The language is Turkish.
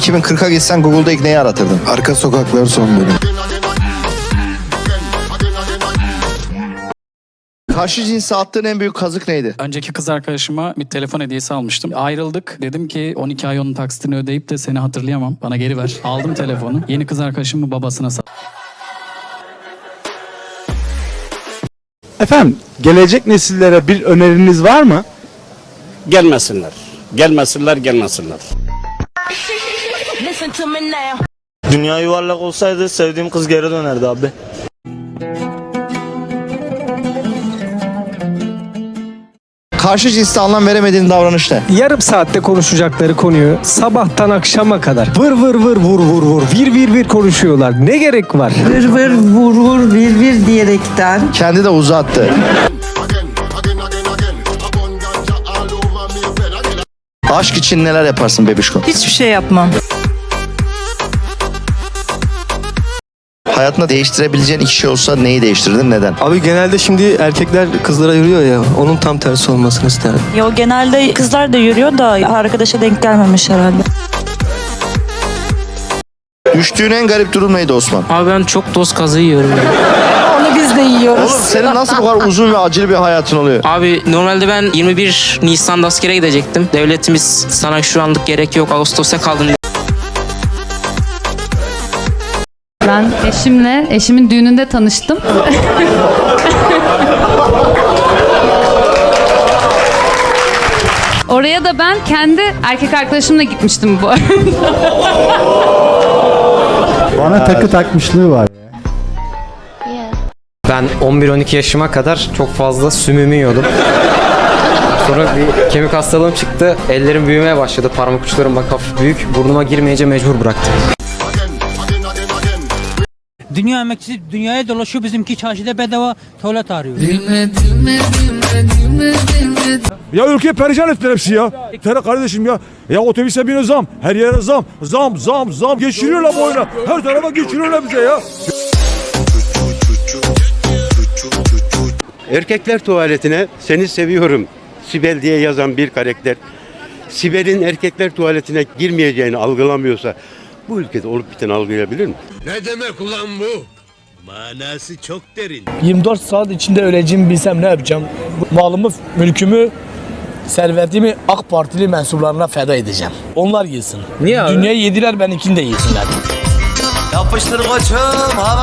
2040'a gitsen Google'da ilk neyi aratırdın? Arka sokaklar son bölüm. Karşı cinse attığın en büyük kazık neydi? Önceki kız arkadaşıma bir telefon hediyesi almıştım. Ayrıldık. Dedim ki 12 ay onun taksitini ödeyip de seni hatırlayamam. Bana geri ver. Aldım telefonu. Yeni kız arkadaşımı babasına sattım. Efendim gelecek nesillere bir öneriniz var mı? Gelmesinler. Gelmesinler, gelmesinler. Dünya yuvarlak olsaydı sevdiğim kız geri dönerdi abi. Karşı cinste anlam veremediğin davranış ne? Yarım saatte konuşacakları konuyu sabahtan akşama kadar vır vır vır vur vur vur vir vir vir konuşuyorlar. Ne gerek var? vır vır vur vur vir vir diyerekten Kendi de uzattı. Aşk için neler yaparsın bebişko? hiçbir şey yapmam. Hayatında değiştirebileceğin iki şey olsa neyi değiştirirdin neden? Abi genelde şimdi erkekler kızlara yürüyor ya onun tam tersi olmasını isterdim. Yo genelde kızlar da yürüyor da arkadaşa denk gelmemiş herhalde. Düştüğün en garip durum neydi Osman? Abi ben çok toz kazı yiyorum. ya. Onu biz de yiyoruz. Oğlum senin nasıl bu kadar uzun ve acil bir hayatın oluyor? Abi normalde ben 21 Nisan'da askere gidecektim. Devletimiz sana şu anlık gerek yok Ağustos'a kaldın Ben eşimle, eşimin düğününde tanıştım. Oraya da ben kendi erkek arkadaşımla gitmiştim bu arada. Bana takı takmışlığı var. Ben 11-12 yaşıma kadar çok fazla sümümü yiyordum. Sonra bir kemik hastalığım çıktı. Ellerim büyümeye başladı. Parmak uçlarım bak hafif büyük. Burnuma girmeyince mecbur bıraktım. Dünya emekçisi dünyaya dolaşıyor bizimki çarşıda bedava tuvalet arıyor. Ya ülke perişan ettiler hepsi ya. Tere kardeşim ya. Ya otobüse biniyor zam. Her yere zam. Zam zam zam. Geçiriyorlar boyuna. Her tarafa geçiriyorlar bize ya. Erkekler tuvaletine seni seviyorum Sibel diye yazan bir karakter. Sibel'in erkekler tuvaletine girmeyeceğini algılamıyorsa bu ülkede olup biteni algılayabilir mi? Ne demek ulan bu? Manası çok derin. 24 saat içinde öleceğimi bilsem ne yapacağım? Malımı, mülkümü, servetimi AK Partili mensuplarına feda edeceğim. Onlar yesin. Niye abi? Dünyayı yediler benimkini de yesinler. Yapıştır koçum hava.